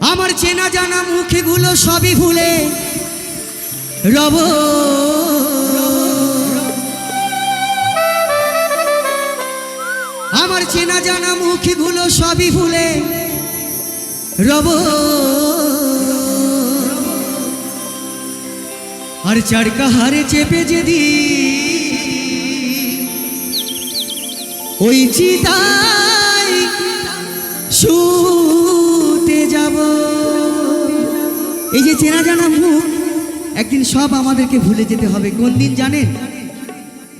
আমার চেনা জানা মুখগুলো সবই ভুলে রব। আমার চেনা জানা মুখগুলো সবই ভুলে রব। আর চারকা হারে চেপে যেদি ওই চিতাই যাব এই যে চেনা জানা মুখ, একদিন সব আমাদেরকে ভুলে যেতে হবে। কোন দিন জানেন?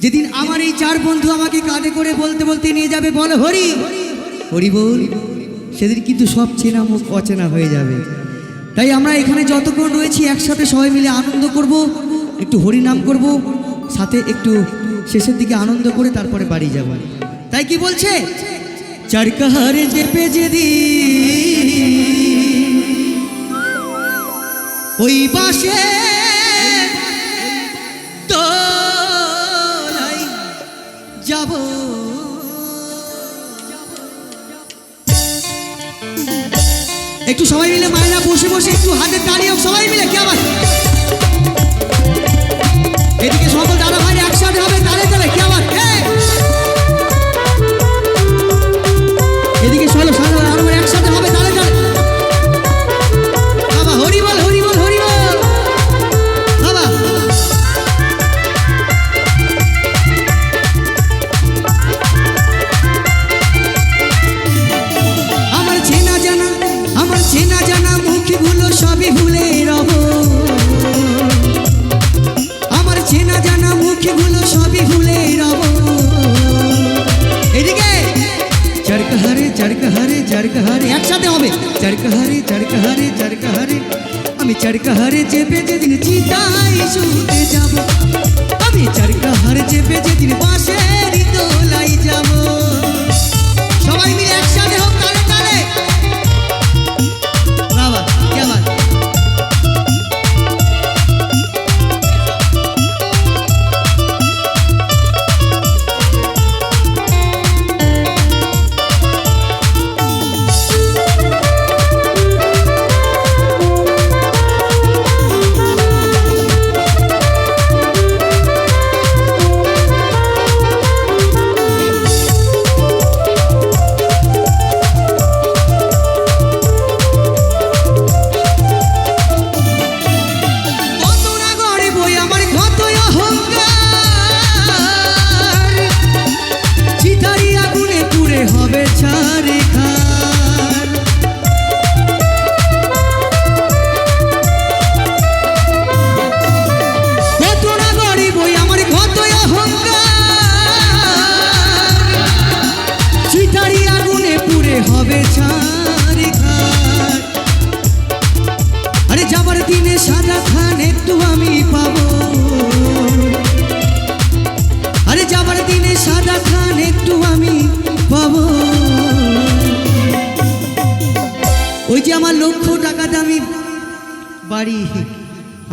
যেদিন আমার এই চার বন্ধু আমাকে কাঁধে করে বলতে বলতে নিয়ে যাবে, বল হরি। হরি বল, সেদিন কিন্তু সব চেনা মুখ অচেনা হয়ে যাবে। তাই আমরা এখানে যতক্ষণ রয়েছি, একসাথে সবাই মিলে আনন্দ করব, একটু হরি নাম করব, সাথে একটু শেষের দিকে আনন্দ করে তারপরে বাড়ি যাব। তাই কি বলছে? চারকাহারে চেপে যেদি ওই পাশে তোলাই যাব। একটু সবাই মিলে মায়েরা বসে বসে একটু হাতে দাঁড়িয়ে সবাই মিলে, কে আবার? চরকহারে, একসাথে হবে। চরকহারে চরকহারে চরকহারে, আমি চরকহারে চেপে যেদিন চিতাই শুতে যাব। আমি চরকহারে চেপে যেদিন বাঁশের দোলাই যাব। সবাই মিলে একসাথে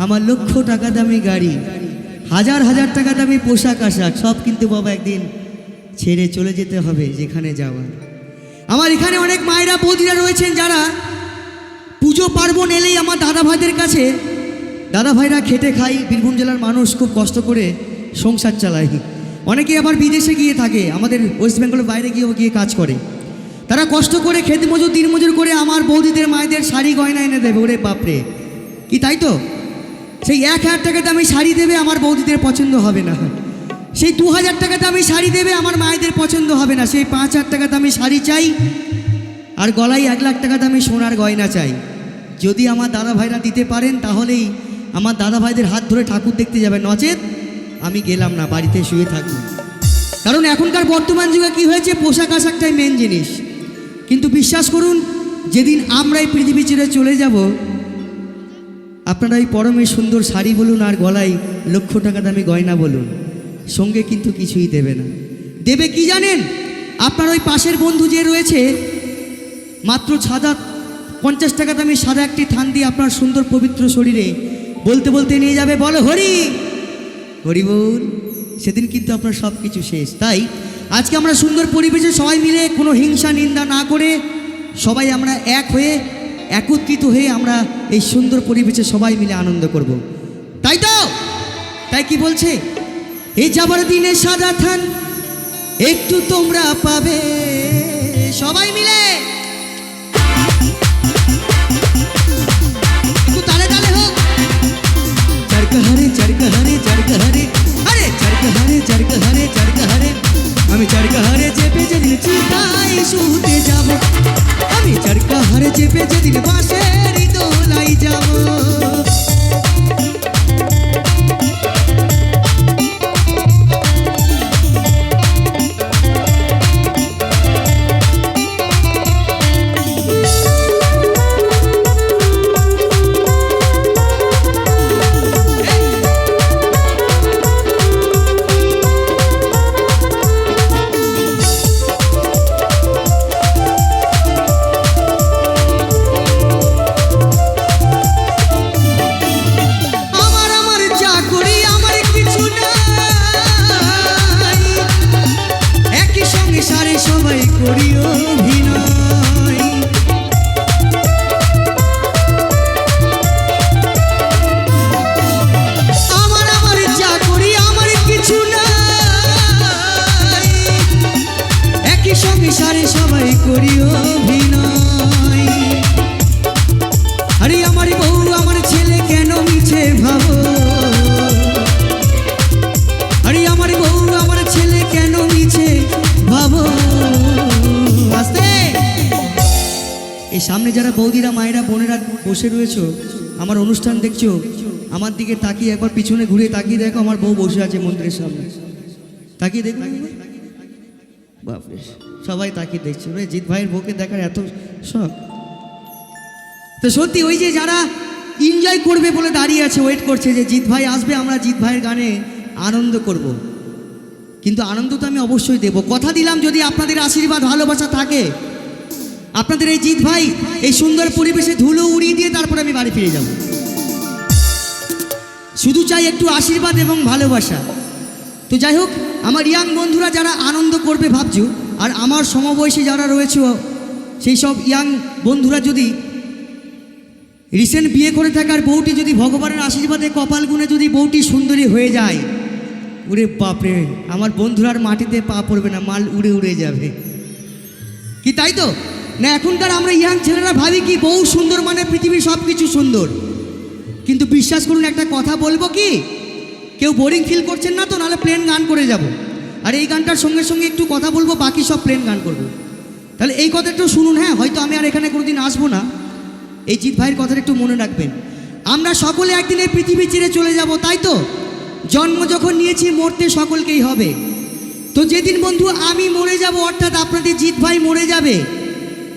আমার লক্ষ টাকা দামি গাড়ি, হাজার হাজার টাকা দামি পোশাক আশাক, সব কিন্তু বাবা একদিন ছেড়ে চলে যেতে হবে যেখানে যাওয়ার আমার এখানে অনেক মায়েরা বৌদিরা রয়েছেন যারা পুজো পার্বণ এলেই আমার দাদা ভাইদের কাছে দাদা ভাইরা খেটে খাই, বীরভূম জেলার মানুষ খুব কষ্ট করে সংসার চালায়। অনেকে আবার বিদেশে গিয়ে থাকে, আমাদের ওয়েস্ট বেঙ্গলের বাইরে গিয়েও গিয়ে কাজ করে। তারা কষ্ট করে খেতে মজুর দিন মজুর করে আমার বৌদিদের, মায়েদের শাড়ি গয়না এনে দেবে, ওরে বাপরে। কি তাই তো? সেই এক হাজার টাকাতে আমি শাড়ি দেবে আমার বৌদিদের পছন্দ হবে না। সেই দু হাজার টাকা আমি শাড়ি দেবে আমার মায়েদের পছন্দ হবে না। সেই পাঁচ হাজার টাকাতে আমি শাড়ি চাই, আর গলায় এক লাখ টাকাতে আমি সোনার গয়না চাই। যদি আমার দাদা ভাইরা দিতে পারেন, তাহলেই আমার দাদা ভাইদের হাত ধরে ঠাকুর দেখতে যাবে নচেত আমি গেলাম না, বাড়িতে শুয়ে থাকি কারণ এখনকার বর্তমান যুগে কি হয়েছে, পোশাক আশাকটাই মেন জিনিস। কিন্তু বিশ্বাস করুন, যেদিন আমরা এই পৃথিবী ছেড়ে চলে যাব আপনারা এই পরমে সুন্দর শাড়ি বলুন আর গলায় লক্ষ টাকা দামি গয়না বলুন, সঙ্গে কিন্তু কিছুই দেবে না। দেবে কি জানেন? আপনার ওই পাশের বন্ধু যে রয়েছে, মাত্র সাদা, পঞ্চাশ টাকা দামি সাদা একটি থান দিয়ে আপনার সুন্দর পবিত্র শরীরে বলতে বলতে নিয়ে যাবে, বলো হরি। হরি বল সেদিন কিন্তু আপনার সব কিছু শেষ। তাই আজকে আমরা সুন্দর পরিবেশে সবাই মিলে কোনো হিংসা, নিন্দা না করে সবাই আমরা এক হয়ে একত্রিত হয়ে আমরা এই সুন্দর পরিবেশে সবাই মিলে আনন্দ করব। তাই তো? তাই কি বলছে? এই যাবার দিনে সাদা থান, একটু তোমরা পাবে। সবাই মিলে? হারে চরকা হারে চরকা হারে আরে আমি চরকা হারে চেপে যেদিন চিতাই চেপে যেদিন বাঁশের এই সামনে যারা বৌদিরা, মায়েরা, বোনেরা বসে রয়েছো, আমার অনুষ্ঠান দেখছ, আমার দিকে তাকিয়ে একবার পিছনে ঘুরে তাকিয়ে দেখো, আমার বউ বসে আছে মন্দিরের সামনে। তাকিয়ে দেখো সবাই তাকিয়ে দেখছে জিৎ ভাইয়ের বউকে দেখার এত শখ। তো সত্যি ওই যে যারা এনজয় করবে বলে দাঁড়িয়ে আছে ওয়েট করছে যে জিৎ ভাই আসবে, আমরা জিৎ ভাইয়ের গানে আনন্দ করব। কিন্তু আনন্দ তো আমি অবশ্যই দেব। কথা দিলাম যদি আপনাদের আশীর্বাদ, ভালোবাসা থাকে আপনাদের এই জিৎ ভাই, এই সুন্দর পরিবেশে ধুলো উড়িয়ে দিয়ে তারপর আমি বাড়ি ফিরে যাব। শুধু চাই একটু আশীর্বাদ এবং ভালোবাসা। তো যাই হোক, আমার ইয়াং বন্ধুরা যারা আনন্দ করবে ভাবছ, আর আমার সমবয়সী যারা রয়েছে, সেই সব ইয়াং বন্ধুরা যদি রিসেন্ট বিয়ে করে থাকার বউটি যদি ভগবানের আশীর্বাদে কপাল গুণে যদি বউটি সুন্দরী হয়ে যায় উড়ে বাপরে, আমার বন্ধুরার মাটিতে পা পড়বে না, মাল উড়ে উড়ে যাবে। কি তাই তো? না, এখনকার আমরা ইয়াং ছেলেরা ভাবি কি বউ সুন্দর মানে পৃথিবীর সব কিছু সুন্দর। কিন্তু বিশ্বাস করুন, একটা কথা বলব কি? কেউ বোরিং ফিল করছেন না তো, নাহলে প্লেন গান করে যাব। আর এই গানটার সঙ্গে সঙ্গে একটু কথা বলব, বাকি সব প্লেন গান করব। তাহলে এই কথা একটু শুনুন হ্যাঁ হয়তো আমি আর এখানে কোনোদিন আসব না। এই জিৎ ভাইয়ের কথাটা একটু মনে রাখবেন। আমরা সকলে একদিন এই পৃথিবী ছেড়ে চলে যাব, তাই তো? জন্ম যখন নিয়েছি, মরতে সকলকেই হবে। তো যেদিন বন্ধু আমি মরে যাব, অর্থাৎ আপনাদের জিৎ ভাই মরে যাবে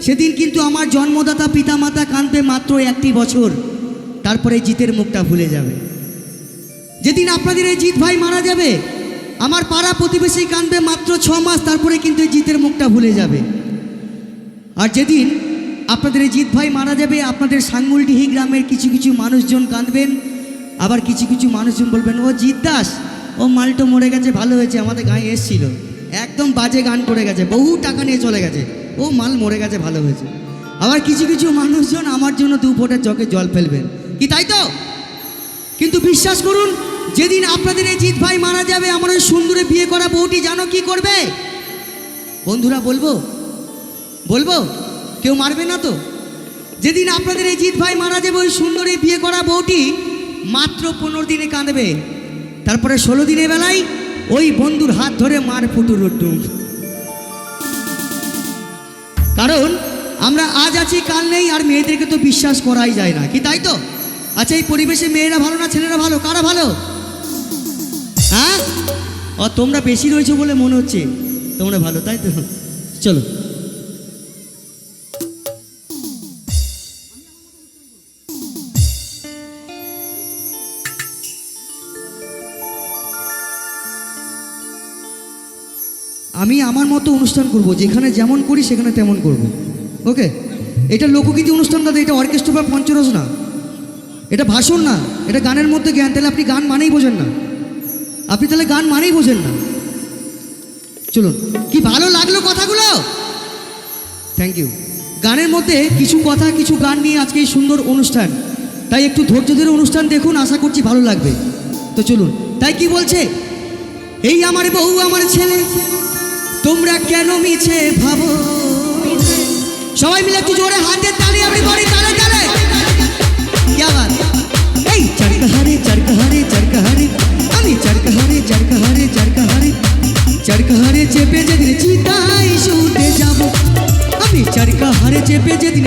সেদিন কিন্তু আমার জন্মদাতা পিতামাতা কাঁদবে মাত্র একটি বছর। তারপরে জিতের মুখটা ভুলে যাবে। যেদিন আপনাদের এই জিত ভাই মারা যাবে, আমার পাড়া প্রতিবেশী কাঁদবে মাত্র ছ মাস, তারপরে কিন্তু জিতের মুখটা ভুলে যাবে। আর যেদিন আপনাদের এই জিৎ ভাই মারা যাবে, আপনাদের সাঙ্গুলডিহি গ্রামের কিছু কিছু মানুষজন কাঁদবেন। আবার কিছু কিছু মানুষজন বলবেন, ও জিত দাস, ও মালটো মরে গেছে, ভালো হয়েছে, আমাদের গায়ে এসছিল। একদম বাজে গান করে গেছে, বহু টাকা নিয়ে চলে গেছে। ও মাল মরে গেছে, ভালো হয়েছে। আবার কিছু কিছু মানুষজন আমার জন্য দু ফোঁটা চোখে জল ফেলবেন। কি তাই তো? কিন্তু বিশ্বাস করুন, যেদিন আপনাদের এই জিৎ ভাই মারা যাবে আমার ওই সুন্দরে বিয়ে করা বউটি জানো কি করবে? বন্ধুরা, বলব? বলব? কেউ মারবে না তো? যেদিন আপনাদের এই জিৎ ভাই মারা যাবে, ওই সুন্দরী বিয়ে করা বউটি মাত্র পনেরো দিনে কাঁদবে। তারপরে ষোলো দিনের বেলায় ওই বন্ধুর হাত ধরে মার ফুটুর উঠুম কারণ আমরা আজ আছি, কাল নেই, আর মেয়েদেরকে তো বিশ্বাস করাই যায় না। কি তাই তো? আচ্ছা এই পরিবেশে মেয়েরা ভালো না ছেলেরা ভালো? কারা ভালো? হ্যাঁ? তোমরা বেশি রয়েছো বলে মনে হচ্ছে। তোমরা ভালো, তাই তো? চলো। আমি আমার মতো অনুষ্ঠান করব, যেখানে যেমন করি সেখানে তেমন করব। ওকে? এটা লোকগীতি অনুষ্ঠান দাদা এটা অর্কেস্ট্রা বা পঞ্চরস না এটা ভাষণ না, এটা গানের মধ্যে জ্ঞান। তাহলে আপনি গান মানেই বোঝেন না। আপনি তাহলে গান মানেই বোঝেন না। চলুন, কি ভালো লাগল কথাগুলো? থ্যাংক ইউ গানের মধ্যে কিছু কথা, কিছু গান নিয়ে আজকে এই সুন্দর অনুষ্ঠান। তাই একটু ধৈর্য ধরে অনুষ্ঠান দেখুন, আশা করছি ভালো লাগবে। তো চলুন, তাই কি বলছে? এই আমার বউ, আমার ছেলে। তোমরা কেন মিছে ভাবো? সবাই মিলে একটু জোরে হাতে তালি আপনি করি তালে তালে। এই, চরকাহারে চরকাহারে চরকাহারে। আমি চরকাহারে চরকাহারে চরকাহারে। চরকাহারে চেপে যেদিন চিতাই শুতে যাব। আমি চরকাহারে চেপে যেদিন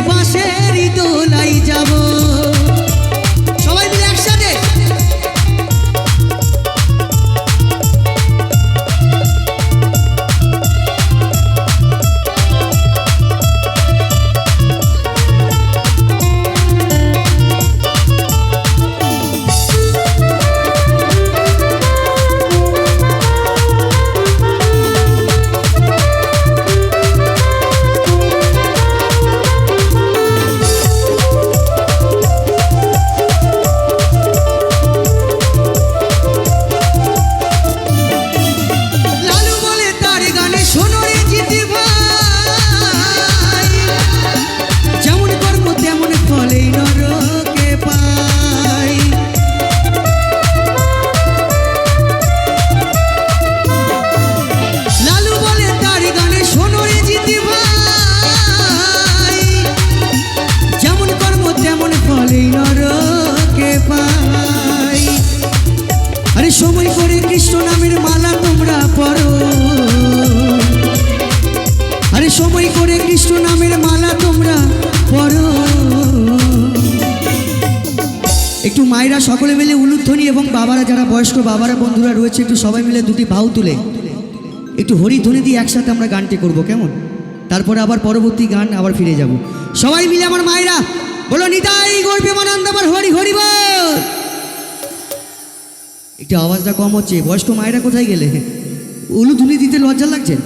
সময় করে কৃষ্ণ নামের মালা তোমরা পড়ো আরে সময় করে কৃষ্ণ নামের মালা তোমরা পড়ো একটু মায়েরা সকলে মিলে উলুধ্বনি এবং বাবারা, যারা বয়স্ক বাবারা, বন্ধুরা রয়েছে, একটু সবাই মিলে দুটি ভাউ তুলে। একটু হরিধ্বনি দিয়ে একসাথে আমরা গানটি করব, কেমন? তারপরে আবার পরবর্তী গান, আবার ফিরে যাব। সবাই মিলে আমার মায়েরা, বলো নিতাই গর্বে একটু আওয়াজটা কম হচ্ছে, বয়স্ক মায়েরা কোথায় গেলে? উলুধুলি দিতে লজ্জা লাগছে?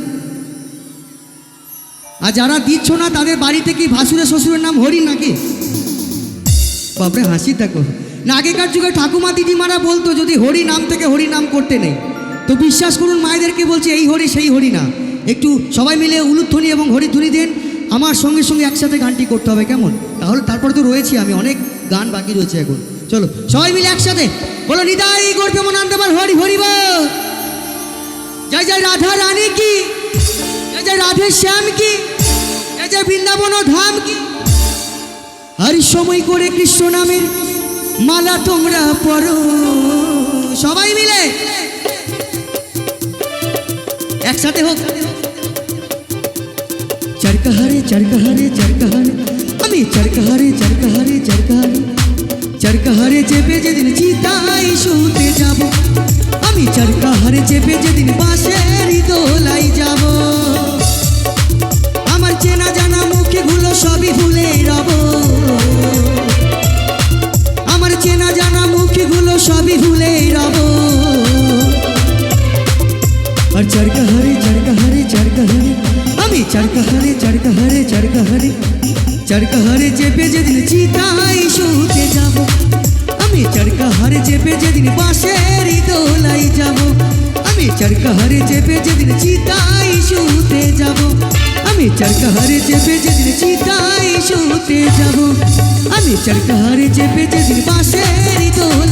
আর যারা দিচ্ছ না, তাদের বাড়িতে কি ভাসুরের শ্বশুরের নাম হরি নাকি? বাপরে, হাসি থাকো না আগেকার যুগে ঠাকুমা দিদিমারা বলতো, যদি হরি নাম থেকে হরি নাম করতে নেই, তো বিশ্বাস করুন, মায়েদেরকে বলছে, এই হরি, সেই হরি না। একটু সবাই মিলে উলুধ্বনি এবং হরিধ্বনি দেন, আমার সঙ্গে সঙ্গে একসাথে গানটি করতে হবে, কেমন? তাহলে তারপরে তো রয়েছি আমি, অনেক গান বাকি রয়েছে এখন। চলো, সবাই মিলে একসাথে। বলো নিতাই গর্বে মনান্ত আমার হরি হরি বল। জয় জয় রাধা রানী কি? জয় জয় রাধে শ্যাম কি? জয় জয় বৃন্দাবন ধাম কি? হরি সময় করে কৃষ্ণ নামের মালা তোমরা পড়ো সবাই মিলে। একসাথে হোক। চরকাহারে চরকাহারে চরকাহারে। আমি চরকাহারে চরকাহারে চরকাহারে। চরকাহারে চেপে যেদিন চিতাই শুতে যাব, আমি চরকাহারে চেপে যেদিন বাঁশের দোলাই যাব। আমার চেনা জানা মুখগুলো সবই ভুলে রব। আমার চেনা জানা মুখগুলো সবই ভুলে রব। আর চরকাহারে চরকাহারে চরকাহারে, আমি চরকাহারে চরকাহারে চরকাহারে। চরকাহারে চেপে যেদিন চিতাই শুতে যাব, আমি চরকাহারে চেপে যেদিন বাঁশের দোলাই যাব, আমি চরকাহারে চেপে যেদিন চিতাই শুতে যাব, আমি চরকাহারে চেপে যেদিন চিতাই শুতে যাব, আমি চরকাহারে চেপে যেদিন বাঁশের দোলাই